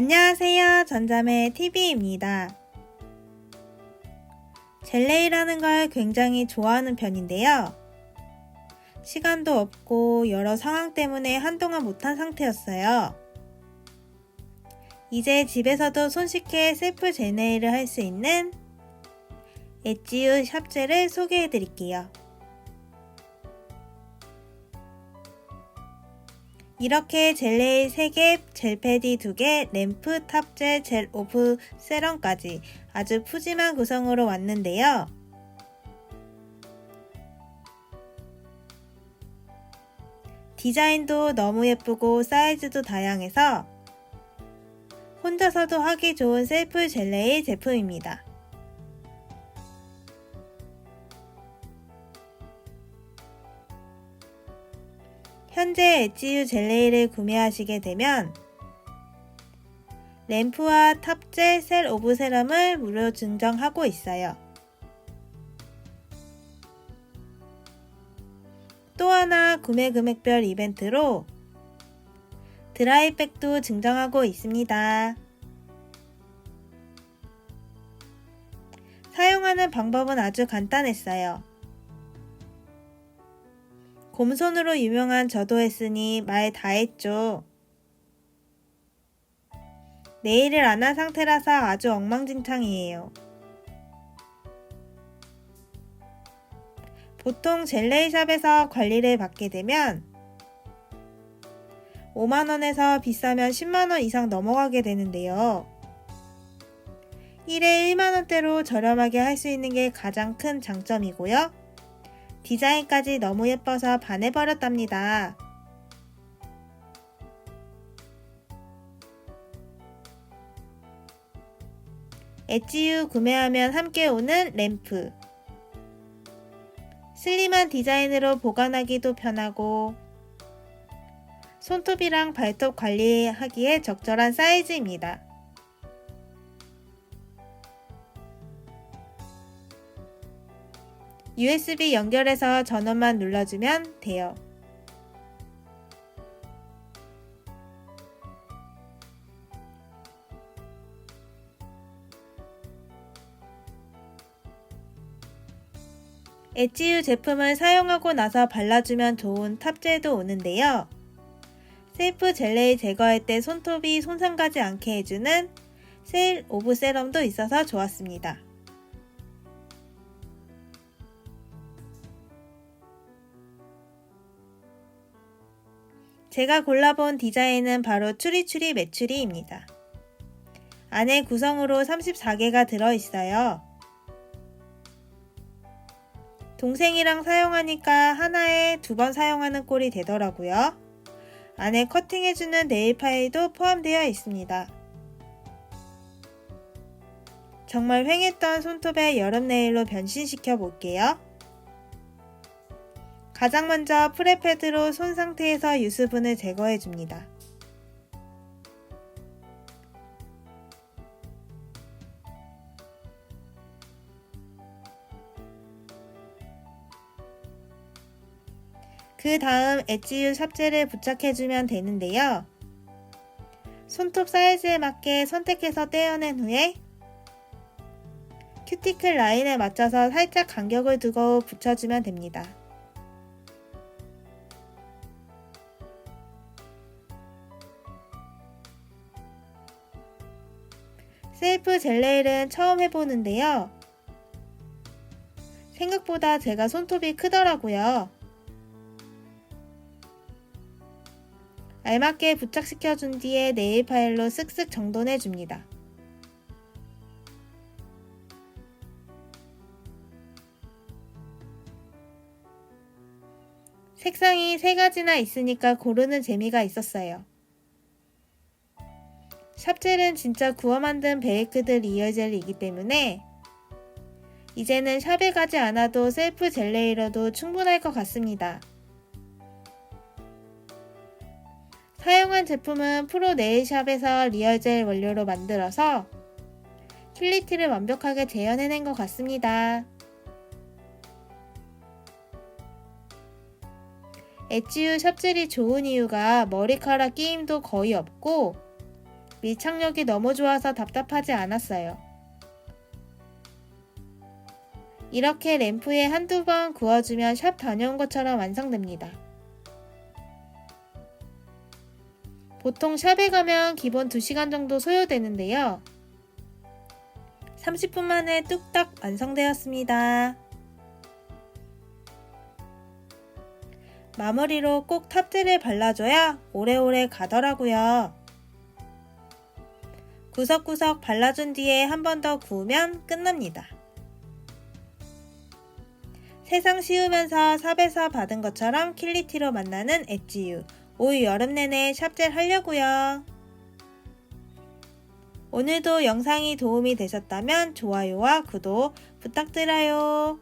안녕하세요. 전자매 TV입니다. 젤레이라는 걸 굉장히 좋아하는 편인데요. 시간도 없고 여러 상황 때문에 한동안 못한 상태였어요. 이제 집에서도 손쉽게 셀프 젤네일을 할수 있는 엣지우 샵젤을 소개해 드릴게요. 이렇게 젤레이 3개, 젤패디 2개, 램프, 탑젤, 젤 오브 세럼까지 아주 푸짐한 구성으로 왔는데요. 디자인도 너무 예쁘고 사이즈도 다양해서 혼자서도 하기 좋은 셀프 젤레이 제품입니다. 현재 엣지유 젤레이를 구매하시게 되면 램프와 탑젤 셀 오브 세럼을 무료 증정하고 있어요. 또 하나 구매 금액별 이벤트로 드라이백도 증정하고 있습니다. 사용하는 방법은 아주 간단했어요. 곰손으로 유명한 저도 했으니 말 다 했죠. 네일을 안 한 상태라서 아주 엉망진창이에요. 보통 젤레이샵에서 관리를 받게 되면 5만원에서 비싸면 10만원 이상 넘어가게 되는데요. 1에 1만원대로 저렴하게 할 수 있는 게 가장 큰 장점이고요. 디자인까지 너무 예뻐서 반해버렸답니다. 엣지유 구매하면 함께 오는 램프. 슬림한 디자인으로 보관하기도 편하고 손톱이랑 발톱 관리하기에 적절한 사이즈입니다. USB 연결해서 전원만 눌러주면 돼요. 엣지유 제품을 사용하고 나서 발라주면 좋은 탑젤도 오는데요. 셀프 젤레이 제거할 때 손톱이 손상 가지 않게 해주는 셀 오브 세럼도 있어서 좋았습니다. 제가 골라본 디자인은 바로 추리추리 메추리입니다. 안에 구성으로 34개가 들어있어요. 동생이랑 사용하니까 하나에 두 번 사용하는 꼴이 되더라고요. 안에 커팅해주는 네일 파일도 포함되어 있습니다. 정말 휑했던 손톱의 여름 네일로 변신시켜 볼게요. 가장 먼저 프레패드로 손 상태에서 유수분을 제거해 줍니다. 그 다음 엣지유 삽젤을 부착해주면 되는데요. 손톱 사이즈에 맞게 선택해서 떼어낸 후에 큐티클 라인에 맞춰서 살짝 간격을 두고 붙여주면 됩니다. 셀프 젤레일은 처음 해보는데요. 생각보다 제가 손톱이 크더라고요. 알맞게 부착시켜 준 뒤에 네일 파일로 쓱쓱 정돈해 줍니다. 색상이 세 가지나 있으니까 고르는 재미가 있었어요. 샵젤은 진짜 구워 만든 베이크드 리얼 젤이기 때문에 이제는 샵에 가지 않아도 셀프 젤레이러도 충분할 것 같습니다. 사용한 제품은 프로 네일샵에서 리얼젤 원료로 만들어서 퀄리티를 완벽하게 재현해낸 것 같습니다. 엣지유 샵젤이 좋은 이유가 머리카락 끼임도 거의 없고 밀착력이 너무 좋아서 답답하지 않았어요. 이렇게 램프에 한두 번 구워주면 샵 다녀온 것처럼 완성됩니다. 보통 샵에 가면 기본 2시간 정도 소요되는데요. 30분 만에 뚝딱 완성되었습니다. 마무리로 꼭 탑재를 발라줘야 오래오래 가더라고요. 구석구석 발라준 뒤에 한 번 더 구우면 끝납니다. 세상 쉬우면서 삽에서 받은 것처럼 킬리티로 만나는 엣지유. 올 여름 내내 샵젤 하려고요. 오늘도 영상이 도움이 되셨다면 좋아요와 구독 부탁드려요.